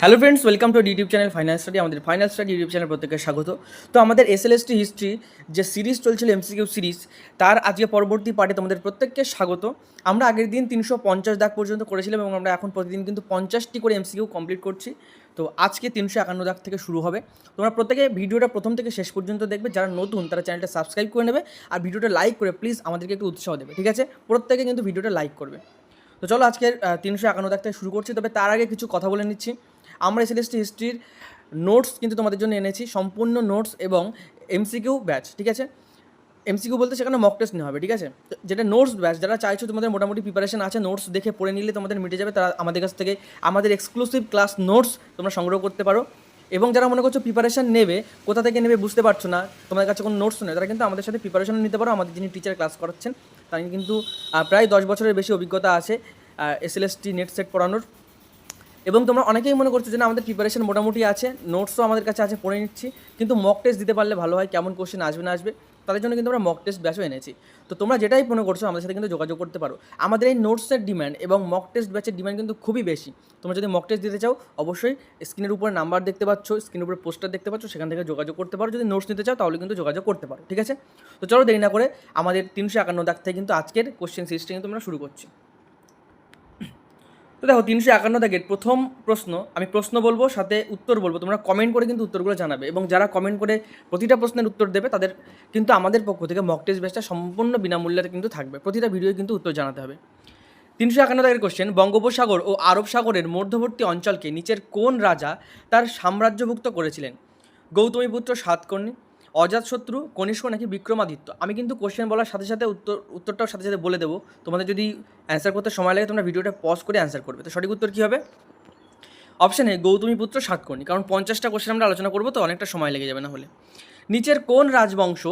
Hello friends welcome to YouTube channel final study আমাদের final study YouTube channel প্রত্যেকের স্বাগত। তো আমাদের এসএলএসটি হিস্ট্রি যে সিরিজ চলছিল এমসিকিউ সিরিজ তার আজকে পরবর্তী পার্টে তোমাদের প্রত্যেককে স্বাগত। আমরা আগের দিন তিনশো পঞ্চাশ দাগ পর্যন্ত করেছিলাম এবং আমরা এখন প্রতিদিন কিন্তু পঞ্চাশটি করে এমসিকিউ কমপ্লিট করছি। তো আজকে তিনশো একান্ন দাগ থেকে শুরু হবে। তোমরা প্রত্যেকে ভিডিওটা প্রথম থেকে শেষ পর্যন্ত দেখবে। যারা নতুন, তারা চ্যানেলটা সাবস্ক্রাইব করে নেবে আর ভিডিওটা লাইক করে প্লিজ আমাদেরকে একটু উৎসাহ দেবে, ঠিক আছে? প্রত্যেকে কিন্তু ভিডিওটা লাইক করবে। তো চলো আজকের তিনশো একান্ন দাগ থেকে শুরু করছি। তবে তার আগে কিছু কথা বলে নিচ্ছি। আমরা এসএলএসটি হিস্ট্রির নোটস কিন্তু তোমাদের জন্য এনেছি, সম্পূর্ণ নোটস এবং এমসিকিউ ব্যাচ ঠিক আছে? এমসিকিউ বলতে সেখানে মক টেস্ট নেওয়া হবে, ঠিক আছে? যেটা নোটস ব্যাচ যারা চাইছো তোমাদের মোটামুটি প্রিপারেশন আছে নোটস দেখে পড়ে নিলে তোমাদের মিটে যাবে, তারা আমাদের কাছ থেকে আমাদের এক্সক্লুসিভ ক্লাস নোটস তোমরা সংগ্রহ করতে পারো। এবং যারা মনে করছ প্রিপারেশন নেবে, কোথা থেকে নেবে বুঝতে পারছ না, তোমাদের কাছে কোনো নোটস নেই, তারা কিন্তু আমাদের সাথে প্রিপারেশন নিতে পারো। আমাদের যিনি টিচার ক্লাস করাচ্ছেন, তার কিন্তু প্রায় দশ বছরের বেশি অভিজ্ঞতা আছে এসএলএসটি নেট সেট পড়ানোর। এবং তোমরা অনেকেই মনে করছ যে আমাদের প্রিপারেশন মোটামুটি আছে নোটসও আমাদের কাছে আছে, পড়ে নিচ্ছি, কিন্তু মক টেস্ট দিতে পারলে ভালো হয়, কেমন কোশ্চেন আসবে, না আসবে, তাদের জন্য কিন্তু আমরা মক টেস্ট ব্যাচও এনেছি। তো তোমরা যেটাই মনে করছ, আমাদের সাথে কিন্তু যোগাযোগ করতে পারো। আমাদের এই নোটসের ডিমান্ড এবং মক টেস্ট ব্যাচের ডিমান্ড কিন্তু খুবই বেশি। তোমরা যদি মক টেস্ট দিতে চাও, অবশ্যই স্ক্রিনের উপরে নাম্বার দেখতে পাচ্ছ স্ক্রিনের উপরে পোস্টার দেখতে পাচ্ছ, সেখান থেকে যোগাযোগ করতে পারো। যদি নোটস নিতে চাও, তাহলে কিন্তু যোগাযোগ করতে পারো, ঠিক আছে? তো চলো দেরি না করে, আমাদের তিনশো একান্ন দাগ থেকে কিন্তু আজকের কোশ্চেন সিরিজটা কিন্তু আমরা শুরু করছি। দেখো, তিনশো একান্ন দাগের প্রথম প্রশ্ন, আমি প্রশ্ন বলব, সাথে উত্তর বলব। তোমরা কমেন্ট করে কিন্তু উত্তরগুলো জানাবে এবং যারা কমেন্ট করে প্রতিটা প্রশ্নের উত্তর দেবে, তাদের কিন্তু আমাদের পক্ষ থেকে মক টেস্ট ব্যাচটা সম্পূর্ণ বিনামূল্যে কিন্তু থাকবে। প্রতিটা ভিডিওয় কিন্তু উত্তর জানাতে হবে। তিনশো একান্ন দাগের কোশ্চেন বঙ্গোপসাগর ও আরব সাগরের মধ্যবর্তী অঞ্চলকে নিচের কোন রাজা তার সাম্রাজ্যভুক্ত করেছিলেন? গৌতমীপুত্র সাতকর্ণী অজাতশত্রু কনিষ্ক নাকি বিক্রমাদিত্য? আমি কিন্তু কোশ্চেন বলার সাথে সাথে উত্তর, উত্তরটাও সাথে সাথে বলে দেবো। তোমাদের যদি অ্যান্সার করতে সময় লাগে, তোমরা ভিডিওটা পজ করে অ্যান্সার করবে। তো সঠিক উত্তর কী হবে? অপশানে গৌতমী পুত্র সাতকর্ণী। কারণ পঞ্চাশটা কোশ্চেন আমরা আলোচনা করব, তো অনেকটা সময় লেগে যাবে না হলে নিচের কোন রাজবংশ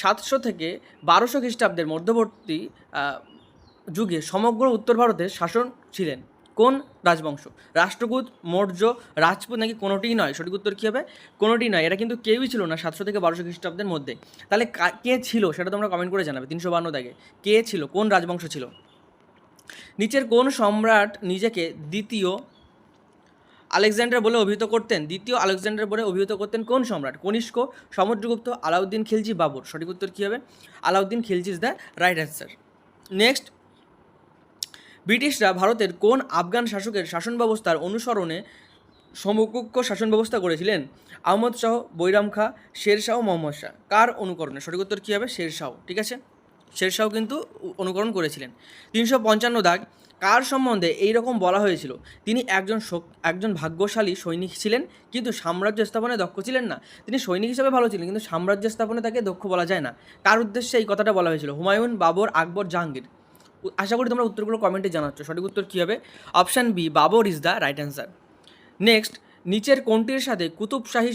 সাতশো থেকে বারোশো খ্রিস্টাব্দের মধ্যবর্তী যুগে সমগ্র উত্তর ভারতের শাসন ছিলেন? কোন রাজবংশ? রাষ্ট্রকূট মৌর্য, রাজপুত নাকি কোনোটিই নয়? সঠিক উত্তর কী হবে? কোনোটিই নয়। এটা কিন্তু কেউই ছিল না সাতশো থেকে বারোশো খ্রিস্টাব্দের মধ্যে। তাহলে কে ছিল সেটা তোমরা কমেন্ট করে জানাবে। তিনশো বান্ন দাগে। কে ছিল? কোন রাজবংশ ছিল? নিচের কোন সম্রাট নিজেকে দ্বিতীয় আলেকজান্ডার বলে অভিহিত করতেন? দ্বিতীয় আলেকজান্ডার বলে অভিহিত করতেন কোন সম্রাট? কনিষ্ক, সমুদ্রগুপ্ত, আলাউদ্দিন খিলজি বাবর। সঠিক উত্তর কী হবে? Alauddin Khilji is the right answer next ব্রিটিশরা ভারতের কোন আফগান শাসকের শাসন ব্যবস্থার অনুসরণে সমকক্ষ শাসন ব্যবস্থা করেছিলেন? আহমদ শাহ, বৈরাম খা, শের শাহ, মোহাম্মদ শাহ। কার অনুকরণে? সঠিক উত্তর কী হবে? শের শাহ। ঠিক আছে? শের শাহ কিন্তু অনুকরণ করেছিলেন। তিনশো পঞ্চান্ন দাগ। কার সম্বন্ধে এই রকম বলা হয়েছিল? তিনি একজন একজন ভাগ্যশালী সৈনিক ছিলেন, কিন্তু সাম্রাজ্য স্থাপনে দক্ষ ছিলেন না। তিনি সৈনিক হিসেবে ভালো ছিলেন, কিন্তু সাম্রাজ্য স্থাপনে তাকে দক্ষ বলা যায় না। কার উদ্দেশ্যে এই কথাটা বলা হয়েছিল? হুমায়ুন, বাবর, আকবর, জাহাঙ্গীর। আশা করি তোমরা উত্তরগুলো কমেন্টে জানাচ্ছ। সঠিক উত্তর কী হবে? Option B Babur is the right answer next নিচের কোনটির সাথে কুতুবশাহী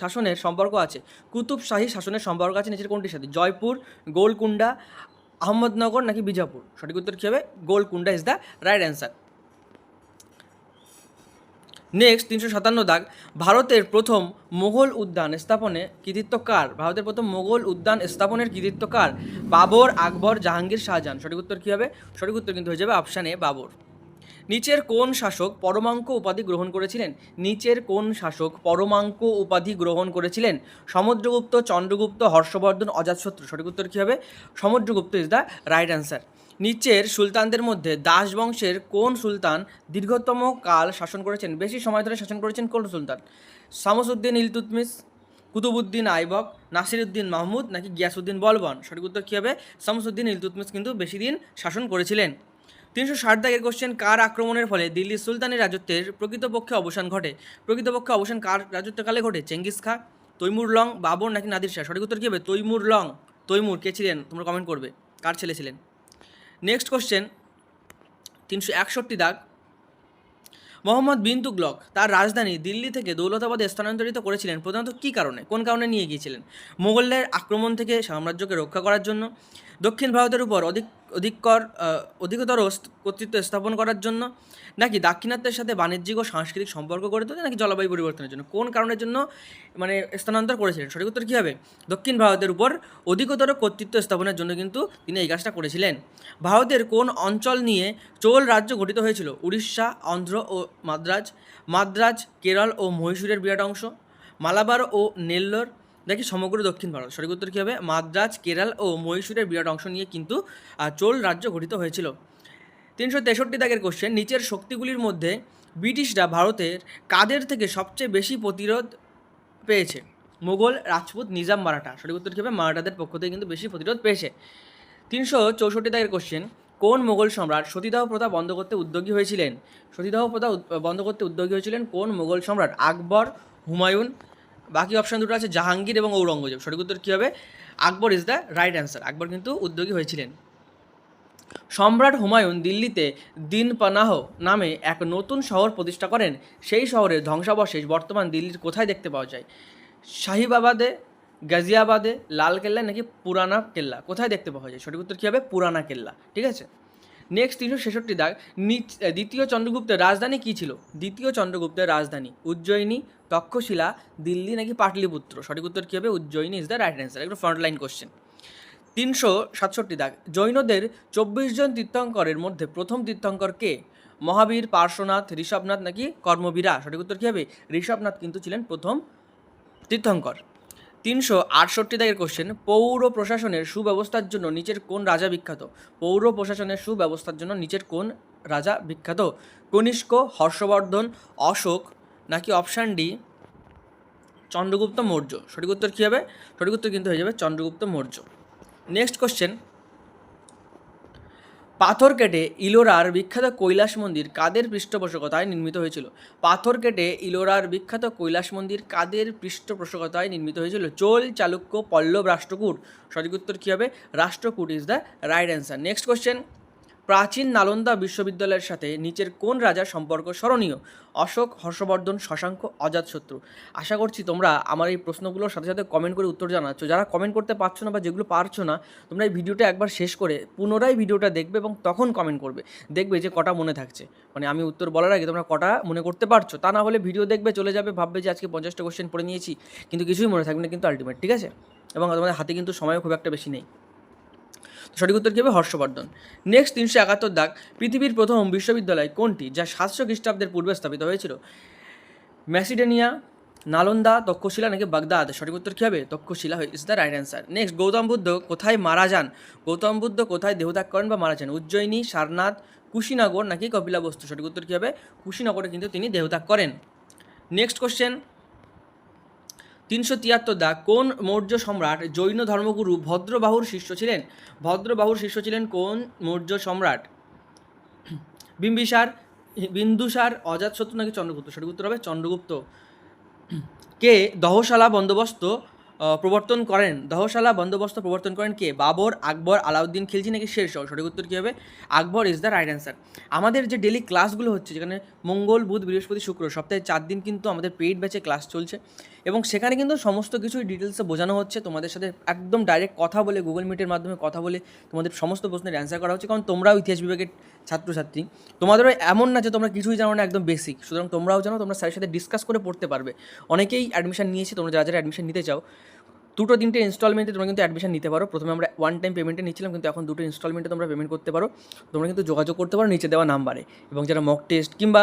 শাসনের সম্পর্ক আছে? কুতুবশাহী শাসনের সম্পর্ক আছে নিচের কোনটির সাথে? জয়পুর গোলকুন্ডা আহমদনগর নাকি বিজাপুর? সঠিক উত্তর কী হবে? Golconda is the right answer next তিনশো সাতান্ন দাগ, ভারতের প্রথম মোগল উদ্যান স্থাপনে কৃতিত্ব কার? ভারতের প্রথম মোগল উদ্যান স্থাপনের কৃতিত্ব কার? বাবর আকবর জাহাঙ্গীর শাহজাহান। সঠিক উত্তর কী হবে? সঠিক উত্তর কিন্তু হয়ে যাবে অপশান বাবর। নিচের কোন শাসক পরমাঙ্ক উপাধি গ্রহণ করেছিলেন? নিচের কোন শাসক পরমাঙ্ক উপাধি গ্রহণ করেছিলেন? সমুদ্রগুপ্ত, চন্দ্রগুপ্ত, হর্ষবর্ধন, অজাতশত্রু। সঠিক উত্তর কী হবে? Samudragupta is the right answer নিচের সুলতানদের মধ্যে দাস বংশের কোন সুলতান দীর্ঘতম কাল শাসন করেছেন? বেশি সময় ধরে শাসন করেছেন কোন সুলতান? শামসুদ্দিন ইলতুতমিস কুতুবুদ্দিন আইবক, নাসিরুদ্দিন মাহমুদ নাকি গিয়াসুদ্দিন বলবন? সঠিক উত্তর কী হবে? শামসুদ্দিন ইলতুতমিস কিন্তু বেশি দিন শাসন করেছিলেন। তিনশো ষাট দাগের কোশ্চেন কার আক্রমণের ফলে দিল্লির সুলতানি রাজত্বের প্রকৃতপক্ষে অবসান ঘটে? প্রকৃতপক্ষে অবসান কার রাজত্বকালে ঘটে? চেঙ্গিস খা, তৈমুর লং, বাবর নাকি নাদির শাহ? সঠিক উত্তর কী হবে? তৈমুর লং। তৈমুর কে ছিলেন? তোমরা কমেন্ট করবে। কার ছেলে ছিলেন? নেক্সট কোশ্চেন তিনশো একষট্টি দাগ। মোহাম্মদ বিন তুগলক তার রাজধানী দিল্লি থেকে দৌলতাবাদে স্থানান্তরিত করেছিলেন প্রধানত কী কারণে? কোন কারণে নিয়ে গিয়েছিলেন? মোগলদের আক্রমণ থেকে সাম্রাজ্যকে রক্ষা করার জন্য, দক্ষিণ ভারতের উপর অধিক অধিকর অধিকতর কর্তৃত্ব স্থাপন করার জন্য নাকি দাক্ষিণাত্যের সাথে বাণিজ্যিক ও সাংস্কৃতিক সম্পর্ক গড়ে তুলতে নাকি জলবায়ু পরিবর্তনের জন্য? কোন কারণের জন্য মানে স্থানান্তর করেছিলেন? সঠিক উত্তর কী হবে? দক্ষিণ ভারতের উপর অধিকতর কর্তৃত্ব স্থাপনের জন্য কিন্তু তিনি এই কাজটা করেছিলেন। ভারতের কোন অঞ্চল নিয়ে চোল রাজ্য গঠিত হয়েছিল? উড়িষ্যা, অন্ধ্র ও মাদ্রাজ মাদ্রাজ, কেরল ও মহীশূরের বিরাট অংশ, মালাবার ও নেল্লোর নাকি সমগ্র দক্ষিণ ভারত? সঠিক উত্তর কী হবে? মাদ্রাজ, কেরাল ও মহীশূরের বিরাট অংশ নিয়ে কিন্তু চোল রাজ্য গঠিত হয়েছিল। তিনশো তেষট্টি দাগের কোশ্চেন নিচের শক্তিগুলির মধ্যে ব্রিটিশরা ভারতের কাদের থেকে সবচেয়ে বেশি প্রতিরোধ পেয়েছে? মোগল, রাজপুত, নিজাম মারাঠা। সঠিক উত্তর কী হবে? মারাঠাদের পক্ষ থেকে কিন্তু বেশি প্রতিরোধ পেয়েছে। তিনশো চৌষট্টি দাগের কোশ্চেন কোন মোগল সম্রাট সতীদাহ প্রথা বন্ধ করতে উদ্যোগী হয়েছিলেন? সতীদাহ প্রথা বন্ধ করতে উদ্যোগী হয়েছিলেন কোন মোগল সম্রাট? আকবর, হুমায়ুন বাকি অপশন দুটো আছে জাহাঙ্গীর এবং ঔরঙ্গজেব। সঠিক উত্তর কী হবে? Akbar is the right answer Akbar কিন্তু উদ্যোগী হয়েছিলেন। সম্রাট হুমায়ুন দিল্লিতে দিন পানাহ নামে এক নতুন শহর প্রতিষ্ঠা করেন। সেই শহরের ধ্বংসাবশেষ বর্তমান দিল্লির কোথায় দেখতে পাওয়া যায়? শাহিবাবাদে, গাজিয়াবাদে লাল কেল্লা নাকি পুরানা কেল্লা? কোথায় দেখতে পাওয়া যায়? সঠিক উত্তর কী হবে? পুরানা কেল্লা। ঠিক আছে? নেক্সট তিনশো ছেষট্টি দাগ। দ্বিতীয় চন্দ্রগুপ্তের রাজধানী কী ছিল? দ্বিতীয় চন্দ্রগুপ্তের রাজধানী উজ্জয়িনী তক্ষশিলা, দিল্লি নাকি পাটলিপুত্র? সঠিক উত্তর কী হবে? Ujjayini is the right answer একটু ফ্রন্ট লাইন কোশ্চেন তিনশো সাতষট্টি দাগ। জৈনদের চব্বিশ জন তীর্থঙ্করের মধ্যে প্রথম তীর্থঙ্কর কে? মহাবীর, পার্শ্বনাথ, ঋষভনাথ নাকি কর্মবীরা? সঠিক উত্তর কী হবে? ঋষভনাথ কিন্তু ছিলেন প্রথম তীর্থঙ্কর। তিনশো আটষট্টি দাগের কোশ্চেন পৌর প্রশাসনের সুব্যবস্থার জন্য নিচের কোন রাজা বিখ্যাত? পৌর প্রশাসনের সুব্যবস্থার জন্য নিচের কোন রাজা বিখ্যাত? কনিষ্ক, হর্ষবর্ধন, অশোক নাকি অপশান ডি? চন্দ্রগুপ্ত মৌর্য। সঠিক উত্তর কী হবে? সঠিক উত্তর কিন্তু হয়ে যাবে চন্দ্রগুপ্ত মৌর্য। নেক্সট কোশ্চেন পাথর কেটে ইলোরার বিখ্যাত কৈলাস মন্দির কাদের পৃষ্ঠপোষকতায় নির্মিত হয়েছিল? পাথর কেটে ইলোরার বিখ্যাত কৈলাস মন্দির কাদের পৃষ্ঠপোষকতায় নির্মিত হয়েছিল? চোল, চালুক্য, পল্লব, রাষ্ট্রকূট। সঠিক উত্তর কী হবে? Rashtrakuta is the right answer next question প্রাচীন নালন্দা বিশ্ববিদ্যালয়ের সাথে নিচের কোন রাজার সম্পর্ক স্মরণীয়? অশোক, হর্ষবর্ধন, শশাঙ্ক অজাতশত্রু আশা করছি তোমরা আমার এই প্রশ্নগুলোর সাথে সাথে কমেন্ট করে উত্তর জানাচ্ছ। যারা কমেন্ট করতে পারছ না বা যেগুলো পারছ না, তোমরা এই ভিডিওটা একবার শেষ করে পুনরায় ভিডিওটা দেখবে এবং তখন কমেন্ট করবে। দেখবে যে কটা মনে থাকছে। মানে আমি উত্তর বলার আগে তোমরা কটা মনে করতে পারছ, তা না হলে ভিডিও দেখবে, চলে যাবে, ভাববে যে আজকে পঞ্চাশটা কোশ্চেন পড়ে নিয়েছি। কিন্তু কিছুই মনে থাকবে না, কিন্তু আলটিমেট ঠিক আছে? এবং তোমাদের হাতে কিন্তু সময়ও খুব একটা বেশি নেই। সঠিক উত্তর কী হবে? হর্ষবর্ধন। নেক্সট তিনশো একাত্তর দাগ, পৃথিবীর প্রথম বিশ্ববিদ্যালয় কোনটি যা সাতশো খ্রিস্টাব্দের পূর্বে স্থাপিত হয়েছিল? ম্যাসিডেনিয়া, নালন্দা, তক্ষশিলা নাকি বাগদাদ? সঠিক উত্তর কী হবে? Taxila is the right answer next Gautama Buddha কোথায় মারা যান? গৌতম বুদ্ধ কোথায় দেহত্যাগ করেন বা মারা যান? উজ্জয়িনী, সারনাথ, কুশিনগর নাকি কপিলাবস্তু? সঠিক উত্তর কী হবে? কুশিনগরে কিন্তু তিনি দেহত্যাগ করেন। নেক্সট কোশ্চেন তিনশো তিয়াত্তর দা, কোন মৌর্য সম্রাট জৈন ধর্মগুরু ভদ্রবাহুর শিষ্য ছিলেন? ভদ্রবাহুর শিষ্য ছিলেন কোন মৌর্য সম্রাট? বিম্বিসার, বিন্দুসার, অজাতশত্রু নাকি চন্দ্রগুপ্ত? সঠিক উত্তর হবে চন্দ্রগুপ্ত। কে? দহশালা বন্দোবস্ত প্রবর্তন করেন। দহশালা বন্দোবস্ত প্রবর্তন করেন কে? বাবর, আকবর, আলাউদ্দিন খিলজি নাকি শেরশাহ সঠিক উত্তর কী হবে? Akbar is the right answer আমাদের যে ডেলি ক্লাসগুলো হচ্ছে, যেখানে মঙ্গল, বুধ, বৃহস্পতি, শুক্র, সপ্তাহে চার দিন কিন্তু আমাদের পেইড ব্যাচে ক্লাস চলছে এবং সেখানে কিন্তু সমস্ত কিছুই ডিটেলসে বোঝানো হচ্ছে। তোমাদের সাথে একদম ডাইরেক্ট কথা বলে গুগল মিটের মাধ্যমে কথা বলে তোমাদের সমস্ত প্রশ্নের অ্যান্সার করা হচ্ছে। কারণ তোমরাও ইতিহাস বিভাগের ছাত্রছাত্রী। তোমাদেরও এমন না যে তোমরা কিছুই জানো না, একদম বেসিক সুতরাং তোমরাও জানো, তোমরা স্যারের সাথে ডিসকাস করে পড়তে পারবে। অনেকেই অ্যাডমিশন নিয়েছে, তোমরা যারা যারা অ্যাডমিশন নিতে চাও দুটো তিনটে ইনস্টলমেন্টে তোমরা কিন্তু অ্যাডমিশন নিতে পারো। প্রথমে আমরা ওয়ান টাইম পেমেন্টে নিচ্ছিলাম, কিন্তু এখন দুটো ইনস্টলমেন্টে তোমরা পেমেন্ট করতে পারো। তোমরা কিন্তু যোগাযোগ করতে পারো নিচে দেওয়া নাম্বারে এবং যারা মক টেস্ট কিংবা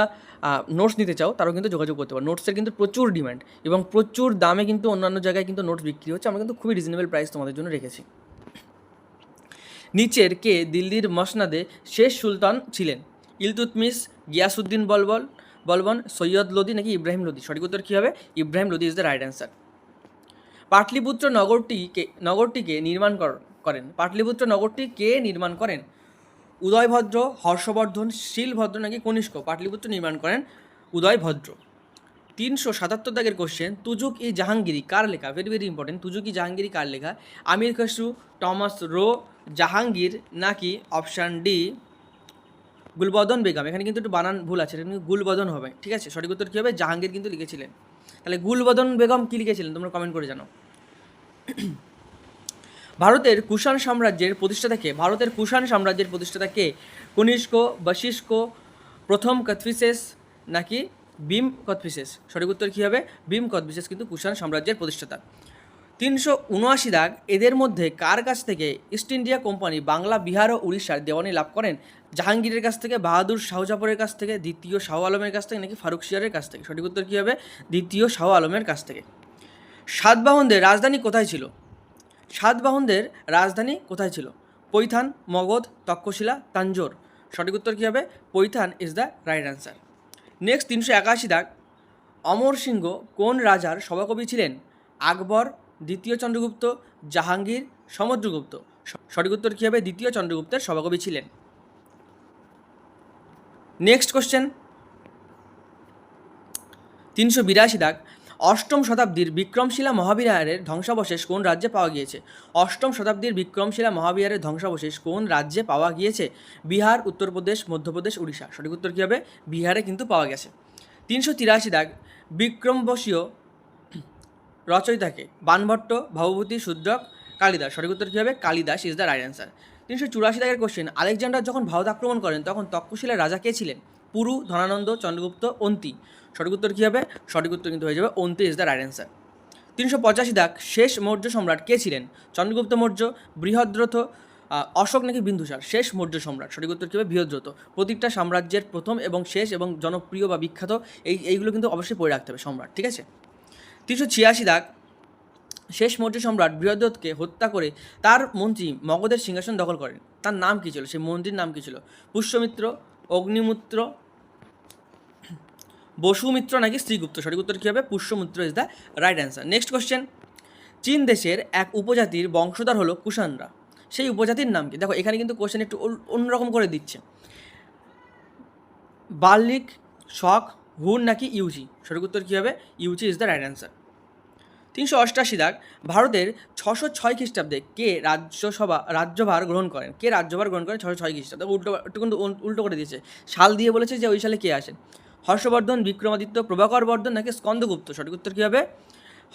নোটস নিতে চাও, তারাও কিন্তু যোগাযোগ করতে পারো। নোটসের কিন্তু প্রচুর ডিমান্ড এবং প্রচুর দামে কিন্তু অন্যান্য জায়গায় কিন্তু নোটস বিক্রি হচ্ছে। আমরা কিন্তু খুবই রিজনেবল প্রাইস তোমাদের জন্য রেখেছি। নিচের কে দিল্লির মসনাদে শেষ সুলতান ছিলেন? ইলতুতমিস গিয়াসুদ্দিন বলবল, বলবন, সৈয়দ লোদি নাকি ইব্রাহিম লোদি? সঠিক উত্তর কী হবে? Ibrahim Lodi is the right answer Pataliputra নগরটিকে নগরটিকে নির্মাণ কর- করেন। পাটলিপুত্র নগরটি কে নির্মাণ করেন? উদয়ভদ্র, হর্ষবর্ধন, শিলভদ্র নাকি কনিষ্ক? পাটলিপুত্র নির্মাণ করেন উদয়ভদ্র। তিনশো সাতাত্তর দাগের কোশ্চেন তুজুক ই জাহাঙ্গীরি কার লেখা? Very very important Tuzuk e Jahangiri কার লেখা? আমির খসরু, টমাস রো, জাহাঙ্গীর নাকি অপশান ডি গুলবদন বেগম? এখানে কিন্তু একটু বানান ভুল আছে, এটা কিন্তু গুলবদন হবে। ঠিক আছে, সঠিক উত্তর কী হবে? জাহাঙ্গীর কিন্তু লিখেছিলেন। তাহলে গুলবদন বেগম কী লিখেছিলেন? তোমরা কমেন্ট করে জানো ভারতের কুষাণ সাম্রাজ্যের প্রতিষ্ঠাতাকে ভারতের কুষাণ সাম্রাজ্যের প্রতিষ্ঠাতাকে কনিষ্ক, বশিষ্ক, প্রথম কথফিসেস নাকি ভীম কথফিসেস সঠিক উত্তর কী হবে? ভীম কথফিসেস কিন্তু কুষাণ সাম্রাজ্যের প্রতিষ্ঠাতা। তিনশো উনআশি দাগ, এদের মধ্যে কার কাছ থেকে East India company Bangla, Bihar ও উড়িষ্যার দেওয়ানি লাভ করেন? জাহাঙ্গীরের কাছ থেকে, বাহাদুর শাহজাফরের কাছ থেকে, দ্বিতীয় শাহ আলমের কাছ থেকে নাকি ফারুক শিয়ারের কাছ থেকে? সঠিক উত্তর কী হবে? দ্বিতীয় শাহ আলমের কাছ থেকে। সাতবাহনদের রাজধানী কোথায় ছিল? সাতবাহনদের রাজধানী কোথায় ছিল? পৈথান, মগধ, তক্ষশিলা, তাঞ্জোর। সঠিক উত্তর কী হবে? Paithan is the right answer next তিনশো একাশি দাগ। অমর সিংহ কোন রাজার সভাকবি ছিলেন? আকবর, দ্বিতীয় চন্দ্রগুপ্ত, জাহাঙ্গীর, সমুদ্রগুপ্ত। সঠিক উত্তর কী হবে? দ্বিতীয় চন্দ্রগুপ্তের সভাকবি ছিলেন। নেক্সট কোশ্চেন তিনশো বিরাশি দাগ। অষ্টম শতাব্দীর বিক্রমশিলা মহাবিহারের ধ্বংসাবশেষ কোন রাজ্যে পাওয়া গিয়েছে? অষ্টম শতাব্দীর বিক্রমশিলা মহাবিহারের ধ্বংসাবশেষ কোন রাজ্যে পাওয়া গিয়েছে? বিহার, উত্তরপ্রদেশ, মধ্যপ্রদেশ, উড়িষ্যা। সঠিক উত্তর কী হবে? বিহারে কিন্তু পাওয়া গেছে। তিনশো তিরাশি দাগ বিক্রমবশীয় রচয়িতাকে বানভট্ট, ভবভূতি, শূদ্রক, কালিদাস। সঠিক উত্তর কী হবে? Kalidasa is the right answer. তিনশো চুরাশি দাগের কোশ্চেন আলেকজান্ডার যখন ভারত আক্রমণ করেন, তখন তক্ষশিলার রাজা কে ছিলেন? পুরু, ধনানন্দ, চন্দ্রগুপ্ত, অন্তি। সঠিক উত্তর কী হবে? সঠিক উত্তর কিন্তু হয়ে যাবে। অন্তি ইজ দ্য রাইট অ্যান্সার তিনশো পঁচাশি দাগ, শেষ মৌর্য সম্রাট কে ছিলেন? চন্দ্রগুপ্ত মৌর্য, বৃহদ্রথ অশোক নাকি বিন্দুসার? শেষ মৌর্য সম্রাট। সঠিক উত্তর কী হবে? বৃহদ্রথ। প্রত্যেকটা সাম্রাজ্যের প্রথম এবং শেষ এবং জনপ্রিয় বা বিখ্যাত এই, এইগুলো কিন্তু অবশ্যই পড়ে রাখতে হবে সম্রাট, ঠিক আছে? তিনশো ছিয়াশি দাগ, শেষ মৌর্য সম্রাট বৃহদ্রথকে হত্যা করে তার মন্ত্রী মগধের সিংহাসন দখল করেন। তার নাম কী ছিল? সেই মন্ত্রীর নাম কী ছিল? পুষ্যমিত্র, অগ্নিমিত্র বসুমিত্র নাকি শ্রীগুপ্ত? সঠিক উত্তর কী হবে? Pushyamitra is the right answer next question চীন দেশের এক উপজাতির বংশধর হলো কুষাণরা। সেই উপজাতির নাম কি? দেখো, এখানে কিন্তু কোশ্চেন একটু অন্যরকম করে দিচ্ছে। বাল্লিক শখ হুন নাকি ইউজি সঠিক উত্তর কী হবে? ইউজি ইজ দ্য রাইট অ্যান্সার তিনশো অষ্টাশি দাগ। ভারতের ছশো ছয় খ্রিস্টাব্দে কে রাজ্যসভা রাজ্যভার গ্রহণ করেন? কে রাজ্যভার গ্রহণ করেন? ছশো ছয় খ্রিস্টাব্দে? উল্টো একটু কিন্তু উল্টো করে দিয়েছে। সাল দিয়ে বলেছে যে ওই সালে কে আসেন হর্ষবর্ধন, বিক্রমাদিত্য, প্রভাকর বর্ধন নাকি স্কন্দগুপ্ত? সঠিক উত্তর কী হবে?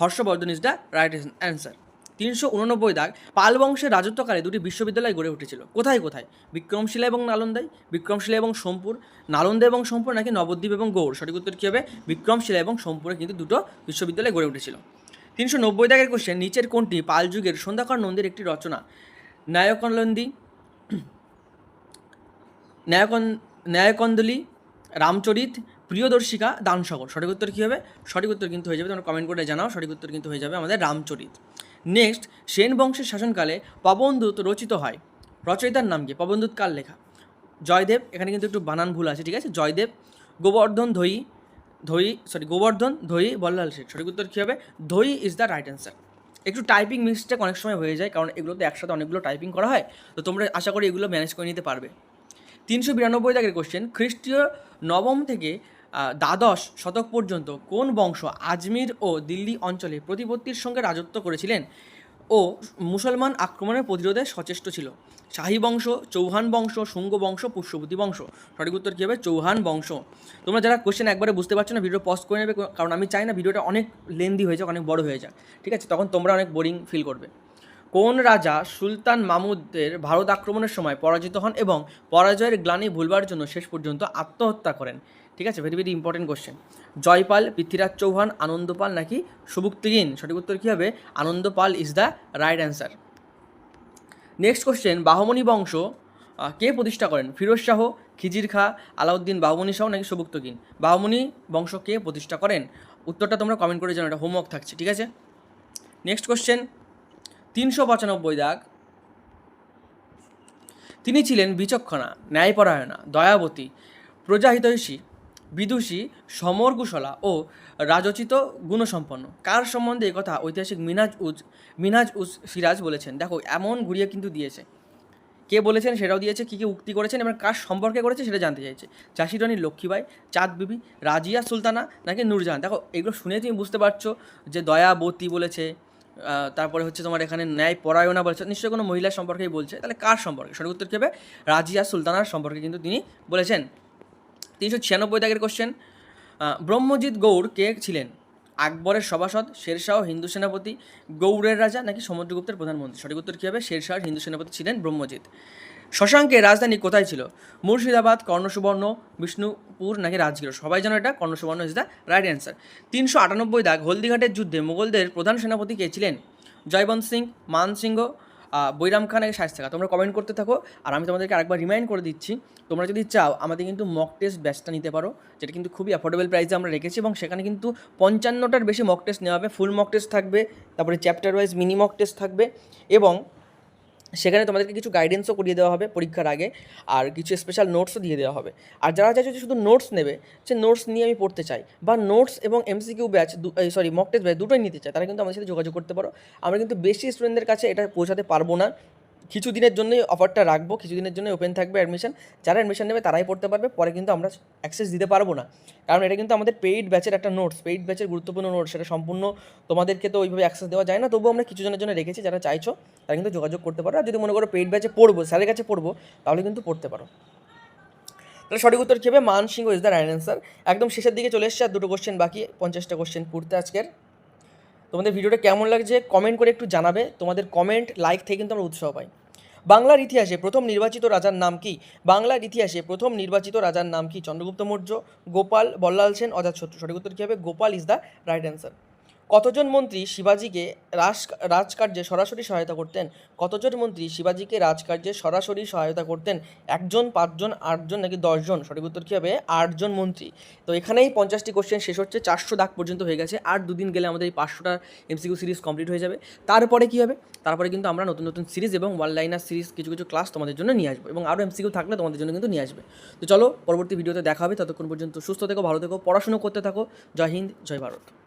Harshavardhan is the right answer তিনশো উননব্বই দাগ পাল বংশের রাজত্বকালে দুটি বিশ্ববিদ্যালয় গড়ে উঠেছিল। কোথায় কোথায়? বিক্রমশিলা এবং নালন্দায়। বিক্রমশিলা এবং সোমপুর। নালন্দা এবং সোমপুর নাকি নবদ্বীপ এবং গৌড়? সঠিক উত্তর কী হবে? বিক্রমশিলা এবং সোমপুরে কিন্তু দুটো বিশ্ববিদ্যালয় গড়ে উঠেছিল। তিনশো নব্বই দাগের কোশ্চেন নিচের কোনটি পাল যুগের সন্ধ্যাকর নন্দীর একটি রচনা? ন্যায়কনন্দী, ন্যায়কন ন্যায়কন্দলী, রামচরিত প্রিয়দর্শিকা দানসাগর। সঠিক উত্তর কী হবে? সঠিক উত্তর কিন্তু হয়ে যাবে, তোমরা কমেন্ট করে জানাও, সঠিক উত্তর কিন্তু হয়ে যাবে আমাদের রামচরিত। নেক্সট সেন বংশের শাসনকালে পবনদূত রচিত হয়। রচয়িতার নাম কি? পবনদূত কার লেখা? জয়দেব, এখানে কিন্তু একটু বানান ভুল আছে, ঠিক আছে? জয়দেব, গোবর্ধন ধৈ ধৈ সরি গোবর্ধন ধৈ বল্লাল শেখ সঠিক উত্তর কী হবে? Dhoyi is the right answer একটু টাইপিং মিস্টেক অনেক সময় হয়ে যায়, কারণ এগুলোতে একসাথে অনেকগুলো টাইপিং করা হয়, তো তোমরা আশা করি এগুলো ম্যানেজ করে নিতে পারবে। তিনশো বিরানব্বই দাগের কোশ্চেন খ্রিস্টীয় নবম থেকে দ্বাদশ শতক পর্যন্ত কোন বংশ আজমির ও দিল্লি অঞ্চলে প্রতিপত্তির সঙ্গে রাজত্ব করেছিলেন ও মুসলমান আক্রমণের প্রতিরোধে সচেষ্ট ছিল? শাহী বংশ, চৌহান বংশ, শুঙ্গ বংশ পুষ্যপতি বংশ? সঠিক উত্তর কী হবে? চৌহান বংশ। তোমরা যারা কোয়েশ্চেন একবারে বুঝতে পারছ না ভিডিও পজ করে নেবে, কারণ আমি চাই না ভিডিওটা অনেক লেন্দি হয়ে যাক, অনেক বড় হয়ে যাক। ঠিক আছে? তখন তোমরা অনেক বোরিং ফিল করবে। কোন রাজা সুলতান মামুদের ভারত আক্রমণের সময় পরাজিত হন এবং পরাজয়ের গ্লানি ভুলবার জন্য শেষ পর্যন্ত আত্মহত্যা করেন? ঠিক আছে very very important question Jaypal, Prithviraj Chauhan, Anandpal নাকি সুবুক্তিহীন সঠিক উত্তর কী হবে? Anandpal is the right answer next question Bahmani বংশ কে প্রতিষ্ঠা করেন? ফিরোজ শাহ, খিজির খা, আলাউদ্দিন বাহমনি শাহ নাকি সবুক্তকিন বাহমনি বংশ কে প্রতিষ্ঠা করেন? উত্তরটা তোমরা কমেন্ট করে জানো এটা হোমওয়ার্ক থাকছে, ঠিক আছে? নেক্সট কোশ্চেন তিনশো পঁচানব্বই দাগ। তিনি ছিলেন বিচক্ষণা, ন্যায়পরায়ণা, দয়াবতী প্রজাহিতৈষী বিদুষী, সমরকুশলা ও রাজোচিত গুণসম্পন্ন। কার সম্বন্ধে কথা ঐতিহাসিক মিনাজ উজ মিনাজ উজ সিরাজ বলেছেন? দেখো, এমন ঘুরিয়ে কিন্তু দিয়েছে। কে বলেছেন সেটাও দিয়েছে, কী কী উক্তি করেছেন, এবং কার সম্পর্কে করেছে সেটা জানতে চাইছে। চাষি রানী লক্ষ্মীবাই, চাঁদ বিবি, রাজিয়া সুলতানা নাকি নূরজাহান? দেখো, এগুলো শুনে তুমি বুঝতে পারছ যে দয়াবতী বলেছে তারপরে হচ্ছে তোমার এখানে ন্যায় পরায়ণা বলছে নিশ্চয়ই কোনো মহিলার সম্পর্কেই বলছে। তাহলে কার সম্পর্কে? সঠিক উত্তর কেবে রাজিয়া সুলতানার সম্পর্কে কিন্তু তিনি বলেছেন। তিনশো ছিয়ানব্বই দাগের কোশ্চেন ব্রহ্মজিৎ গৌড় কে ছিলেন? আকবরের সভাসদ, শেরশাহ হিন্দু সেনাপতি, গৌড়ের রাজা নাকি সমুদ্রগুপ্তের প্রধানমন্ত্রী? সঠিক উত্তর কী হবে? শেরশাহ হিন্দু সেনাপতি ছিলেন ব্রহ্মজিৎ। শশাঙ্কের রাজধানী কোথায় ছিল? মুর্শিদাবাদ, কর্ণসুবর্ণ, বিষ্ণুপুর নাকি রাজগীর সবাই যেন এটা? Karnasubarna is the right answer তিনশো আটানব্বই দাগ হলদিঘাটের যুদ্ধে মোগলদের প্রধান সেনাপতি কে ছিলেন? জয়বন্ত সিং, মান সিংহ বৈরাম খান নাকি শায়স্তা থাকা। তোমরা কমেন্ট করতে থাকো। আর আমি তোমাদেরকে আরেকবার রিমাইন্ড করে দিচ্ছি, তোমরা যদি চাও, আমাদের কিন্তু মক টেস্ট ব্যাচটা নিতে পারো, যেটা কিন্তু খুবই অ্যাফোর্ডেবল প্রাইসে আমরা রেখেছি এবং সেখানে কিন্তু পঞ্চান্নটার বেশি মক টেস্ট নেওয়া হবে। ফুল মক টেস্ট থাকবে, তারপরে chapter wise mini mock test থাকবে এবং সেখানে তোমাদেরকে কিছু গাইডেন্সও করিয়ে দেওয়া হবে পরীক্ষার আগে, আর কিছু স্পেশাল নোটসও দিয়ে দেওয়া হবে। আর যারা চাইছে যে শুধু নোটস নেবে, সে নোটস নিয়ে আমি পড়তে চাই। বা নোটস এবং MCQ batch sorry mock test batch দুটোই নিতে চাই, তারা কিন্তু আমাদের সাথে যোগাযোগ করতে পারো। আমরা কিন্তু বেশি স্টুডেন্টদের কাছে এটা পৌঁছাতে পারব না। কিছু দিনের জন্যই অফারটা রাখব কিছু দিনের জন্য ওপেন থাকবে অ্যাডমিশন যারা অ্যাডমিশন নেবে তারাই পড়তে পারবে, পরে কিন্তু আমরা অ্যাক্সেস দিতে পারব না। কারণ এটা কিন্তু আমাদের পেইড ব্যাচের একটা নোটস পেইড ব্যাচের গুরুত্বপূর্ণ নোটস সেটা সম্পূর্ণ তোমাদেরকে তো ওইভাবে অ্যাক্সেস দেওয়া যায় না। তবুও আমরা কিছু জনের জন্য রেখেছি, যারা চাইছো তারা কিন্তু যোগাযোগ করতে পারো। আর যদি মনে করো পেইড ব্যাচে পড়ব, স্যারের কাছে পড়ব, তাহলে কিন্তু পড়তে পারো। তাহলে সঠিক উত্তর কী হবে Man Singh is the right answer একদম শেষের দিকে চলে এসছে, আর দুটো কোশ্চেন বাকি, পঞ্চাশটা কোশ্চেন পড়তে আজকের। তোমাদের ভিডিওটা কেমন লাগছে কমেন্ট করে একটু জানাবে। তোমাদের কমেন্ট লাইক থেকে কিন্তু আমরা উৎসাহ পাই। বাংলার ইতিহাসে প্রথম নির্বাচিত রাজার নাম কি? বাংলার ইতিহাসে প্রথম নির্বাচিত রাজার নাম কি? চন্দ্রগুপ্ত মৌর্য, গোপাল, বল্লাল সেন, অজাত শত্রু। সঠিক উত্তর কী হবে? Gopal is the right answer কতজন মন্ত্রী শিবাজিকে রাজ, রাজকার্যে সরাসরি সহায়তা করতেন? কতজন মন্ত্রী শিবাজিকে রাজকার্যে সরাসরি সহায়তা করতেন? একজন, পাঁচজন, আটজন নাকি দশজন? সঠিক উত্তর কী হবে? আটজন মন্ত্রী। তো এখানেই পঞ্চাশটি কোশ্চেন শেষ হচ্ছে। চারশো দাগ পর্যন্ত হয়ে গেছে। আর দুদিন গেলে আমাদের এই পাঁচশোটা এমসিকিউ সিরিজ কমপ্লিট হয়ে যাবে। তারপরে কী হবে? তারপরে কিন্তু আমরা নতুন নতুন সিরিজ এবং ওয়ান লাইনার সিরিজ কিছু কিছু ক্লাস তোমাদের জন্য নিয়ে আসব এবং আরও এমসিকিউ থাকলে তোমাদের জন্য কিন্তু নিয়ে আসবে। তো চলো পরবর্তী ভিডিওতে দেখা হবে। ততক্ষণ পর্যন্ত সুস্থ থেকো, ভালো থেকো, পড়াশুনো করতে থাকো। জয় হিন্দ, জয় ভারত।